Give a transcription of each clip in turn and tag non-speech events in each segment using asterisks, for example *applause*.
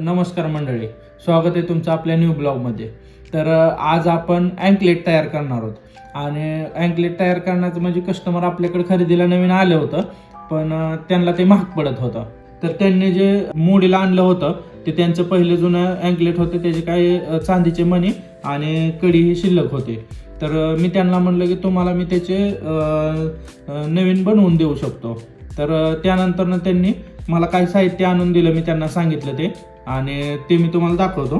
नमस्कार मंडळी स्वागत आहे तुमचं आपल्या न्यू ब्लॉगमध्ये तर आज आपण अँकलेट तयार करणार आहोत. आणि अँकलेट तयार करण्याचं म्हणजे कस्टमर आपल्याकडे खरेदीला नवीन आलं होतं पण त्यांना ते महाग पडत होतं. तर त्यांनी जे मोडीला आणलं होतं ते त्यांचं पहिलं जुनं अँकलेट होतं त्याचे काही चांदीचे मणी आणि कडी ही शिल्लक होते. तर मी त्यांना म्हणलं की तुम्हाला मी त्याचे नवीन बनवून देऊ शकतो. तर त्यानंतरनं त्यांनी मला काही साहित्य आणून दिलं मी त्यांना सांगितलं ते. आणि ते मी तुम्हाला दाखवतो.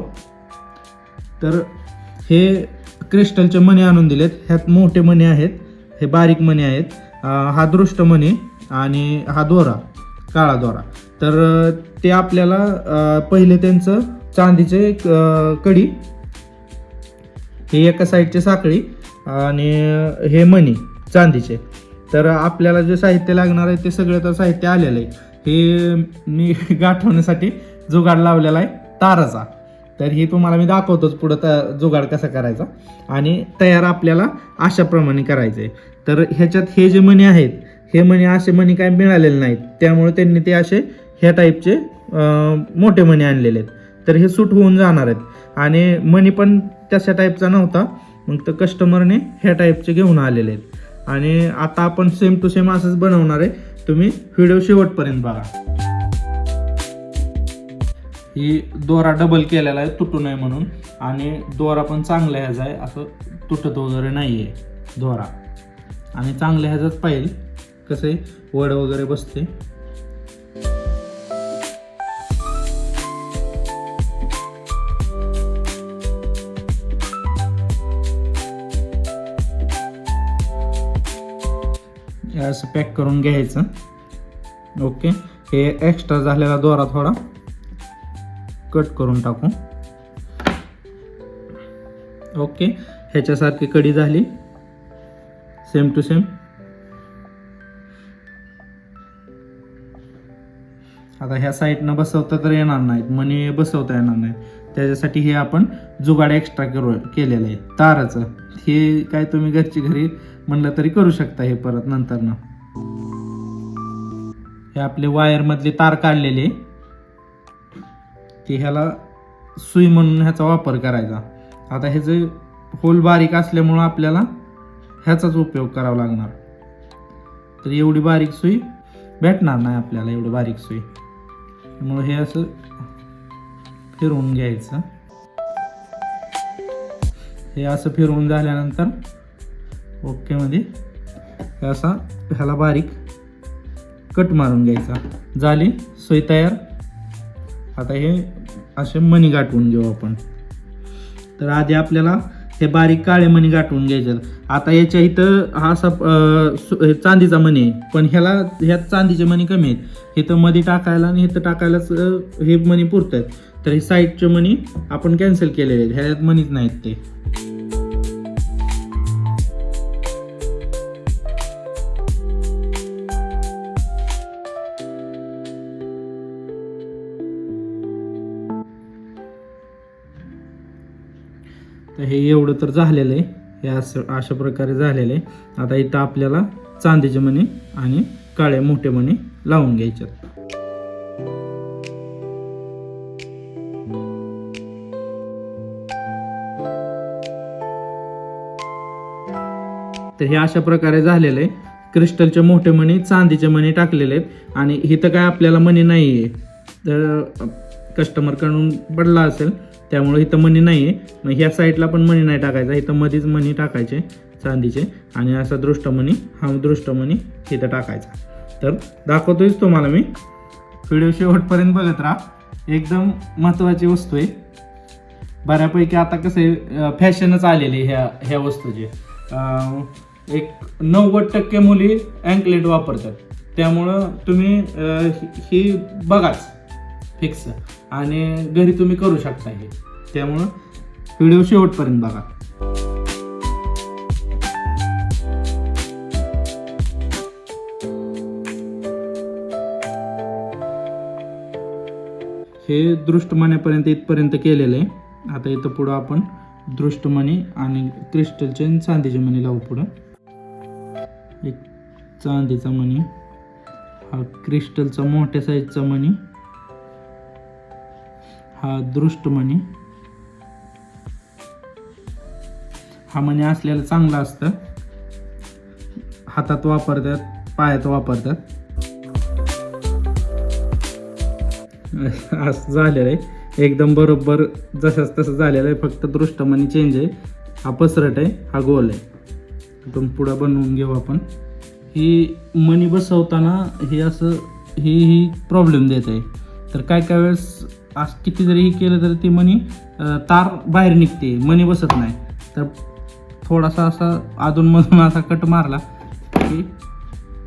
तर हे क्रिस्टलचे मणी आणून दिलेत. ह्यात मोठे मणी आहेत. हे बारीक मणी आहेत. हा दृष्ट मणी आणि हा दोरा काळा दोरा. तर ते आपल्याला पहिले त्यांचं चांदीचे कडी हे एका साईडचे साखळी आणि हे मणी चांदीचे. तर आपल्याला जे साहित्य लागणार आहे ते सगळं तर साहित्य आलेलं आहे. हे मी *laughs* गाठवण्यासाठी जुगाड लावलेला आहे ताराचा. तर हे तुम्हाला मी दाखवतोच पुढं त जुगाड कसा करायचा. आणि तयार आपल्याला अशाप्रमाणे करायचं आहे तर ह्याच्यात हे जे मणी आहेत हे मणी असे मणी काय मिळालेले नाहीत. त्यामुळे त्यांनी ते असे ह्या टाईपचे मोठे मणी आणलेले आहेत. तर हे सूट होऊन जाणार आहेत. आणि मणी पण तशा टाईपचा नव्हता. मग तर कस्टमरने ह्या टाईपचे घेऊन आलेले आहेत. आणि आता आपण सेम टू सेम असंच बनवणार आहे. तुम्ही व्हिडिओ शेवटपर्यंत बघा. ही दोरा डबल केलेला आहे तुटू नये म्हणून. आणि दोरा पण चांगला ह्याचा आहे असं तुटत वगैरे नाही आहे दोरा. आणि चांगल्या ह्याचाच पाहिजे कसं आहे वड वगैरे बसते. हे असं पॅक करून घ्यायचं. ओके हे एक्स्ट्रा झालेला दोरा थोडा. कट करून टाकू. ओके ह्याच्यासारखी कडी झाली. सेम टू सेम आता ह्या साईडनं बसवता तर येणार नाहीत मनी बसवता येणार नाही त्याच्यासाठी हे आपण जुगाड एक्स्ट्रा करू केलेलं आहे. ताराचं. हे काय तुम्ही घरची घरी म्हणलं तरी करू शकता हे परत नंतरनं. हे आपले वायरमधले तार काढलेले. की ह्याला सुई म्हणून ह्याचा वापर करायचा. आता ह्याचे होल बारीक असल्यामुळं आपल्याला ह्याचाच उपयोग करावा लागणार. तर एवढी बारीक सुई भेटणार नाही आपल्याला एवढी बारीक सुई. त्यामुळं हे असं फिरवून घ्यायचं. हे असं फिरवून झाल्यानंतर ओकेमध्ये हे असा ह्याला बारीक कट मारून घ्यायचा. झाली सोय तयार. आता हे असे मणी गाठवून घेऊ आपण. तर आधी आपल्याला हे बारीक काळे मणी गाठवून घ्यायचे आता याच्या इथं हा असा सु- चांदीचा मणी आहे. पण ह्याला ह्यात चांदीचे मणी कमी आहेत. इथं मध्ये टाकायला आणि इथं टाकायलाच हे मणी पुरत आहेत तर हे साईडचे मणी आपण कॅन्सल केलेले आहेत. ह्यात मणीच नाहीत ते. तर हे एवढं तर झालेलं आहे. हे असं अशा प्रकारे झालेलं आहे. आता इथं आपल्याला चांदीचे मणी आणि काळे मोठे मणी लावून घ्यायच्यात. तर हे अशा प्रकारे झालेलं आहे. क्रिस्टलचे मोठे मणी चांदीचे मणी टाकलेले आहेत. आणि इथं काय आपल्याला मणी नाही आहे तर कस्टमरकडून पडला असेल त्यामुळे इथं मनी नाही आहे मग ह्या साईडला पण मनी नाही टाकायचा. इथं मध्येच मनी टाकायचे चांदीचे. आणि असा दृष्टमणी हा दृष्टमणी इथं टाकायचा. तर दाखवतोयच तुम्हाला मी. व्हिडिओ शेवटपर्यंत बघत राहा. एकदम महत्त्वाची वस्तू आहे. बऱ्यापैकी आता कसं आहे फॅशनच आलेली ह्या ह्या वस्तूची. एक नव्वद टक्के मुली अँकलेट वापरतात. त्यामुळं तुम्ही ही बघाच. फिक्स आणि घरी तुम्ही करू शकता हे. त्यामुळं व्हिडिओ शेवटपर्यंत बघा. हे दृष्टमण्यापर्यंत इथपर्यंत केलेलं आहे. आता इथं पुढं आपण दृष्टमणी आणि क्रिस्टलचे आणि चांदीचे मणी लावू पुढं. एक चांदीचा मणी हा क्रिस्टलचा मोठ्या साईजचा मणी. हा दृष्टमणी. हा मणी असलेला चांगला असतं. हातात वापरतात पायात वापरतात. असं झालेलं आहे. एकदम बरोबर जसंच तसं झालेलं आहे. फक्त दृष्टमणी चेंज आहे. हा पसरट आहे हा गोल आहे. आपण पुढं बनवून घेऊ आपण. ही मणी बसवताना हे असं ही ही प्रॉब्लेम देत आहे. तर काय काय वेळेस असं किती जरी हे केलं तरी ती मणी तार बाहेर निघते मणी बसत नाही. तर थोडासा असा अधूनमधून असा कट मारला की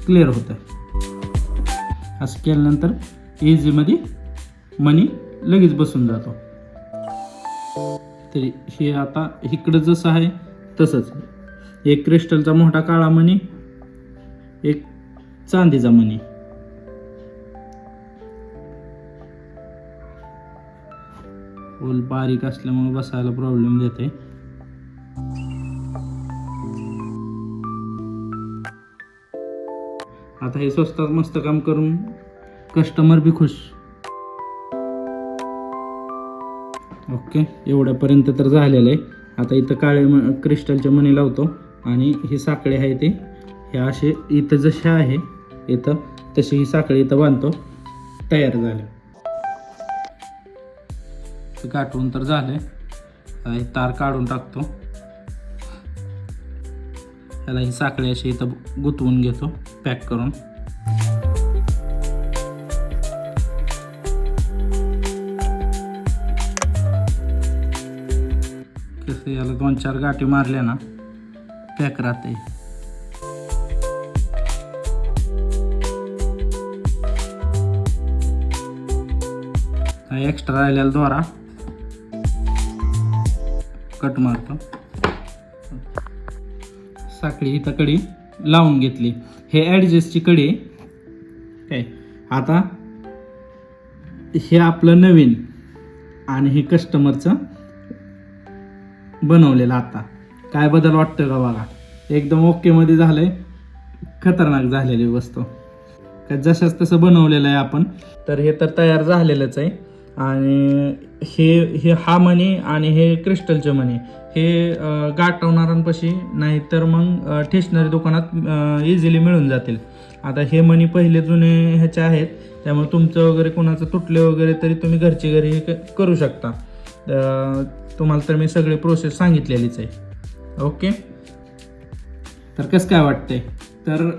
क्लिअर होतं असं केल्यानंतर इझीमध्ये मनी लगेच बसून जातो. तरी हे आता इकडं जसं आहे तसंच. एक क्रिस्टलचा मोठा काळा मणी एक चांदीचा मणी होल बारीक असल्यामुळे बसायला प्रॉब्लेम देते आता हे स्वस्तात मस्त काम करून कस्टमर बी खुश. ओके एवढ्यापर्यंत तर झालेलं आहे. आता इथं काळे म क्रिस्टलचे मणी लावतो आणि ही साखळी आहे ती. हे असे इथं जसे आहे इथं तशी ही साखळी इथं बांधतो. तयार झाली. ते गाठून तर झालं आहे तार काढून टाकतो. ह्याला ही साखळी अशी इथं गुंतवून घेतो पॅक करून. कसं याला दोन चार गाठी मारल्या ना पॅक राहते एक्स्ट्रा राहिलेला द्वारा कट मारतो. साखळी इथं कडी लावून घेतली. हे ॲडजस्टची कडी आहे. काय? आता हे आपलं नवीन आणि हे कस्टमरचं बनवलेलं आता. काय बदल वाटतं का बघा? एकदम ओकेमध्ये झालंय. खतरनाक झालेली वस्तू. का जशाच तसं बनवलेलं आहे आपण. तर हे तर तयार झालेलंच आहे. आणि हे हे हा मणी आणि हे क्रिस्टलचे मणी. हे गाठवणाऱ्यांपाशी नाही तर मग स्टेशनरी दुकानात इझिली मिळून जातील. आता हे मणी पहिले जुने ह्याचे आहेत. त्यामुळे तुमचं वगैरे कोणाचं तुटले वगैरे तरी तुम्ही घरचे घरी हे करू शकता. तुम्हाला तर मी सगळे प्रोसेस सांगितलेलीच आहे. ओके? तर कसं काय वाटते तर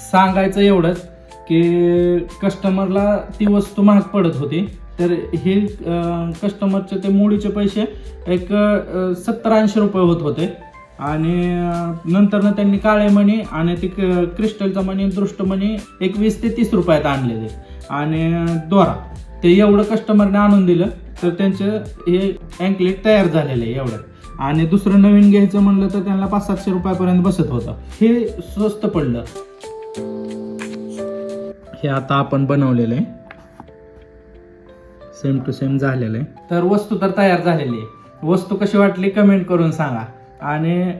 सांगायचं एवढंच की कस्टमरला ती वस्तू महाग पडत होती. तर हे कस्टमरचे ते मुळीचे पैसे एक सत्तर ऐंशी रुपये होत होते. आणि नंतरनं त्यांनी काळे मणी आणि ती क्रिस्टलचा मणी दृष्टमणी एक वीस ते तीस रुपयात आणलेले. आणि दोरा. ते एवढं कस्टमरने आणून दिलं तर त्यांचं हे अँकलेट तयार झालेलं आहे एवढं. आणि दुसरं नवीन घ्यायचं म्हणलं तर त्यांना पाच सातशे रुपयापर्यंत बसत होतं. हे स्वस्त पडलं. हे आता आपण बनवलेलं आहे. सेम टू सेम झालेलं आहे. तर वस्तू तर तयार झालेली आहे. वस्तू कशी वाटली कमेंट करून सांगा. आणि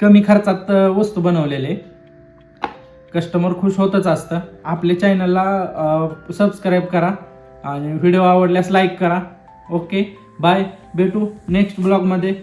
कमी खर्चात वस्तू बनवलेले कस्टमर खुश होतच असतं. आपल्या चॅनलला सबस्क्राईब करा. आणि व्हिडिओ आवडल्यास लाईक करा. ओके बाय भेटू नेक्स्ट ब्लॉगमध्ये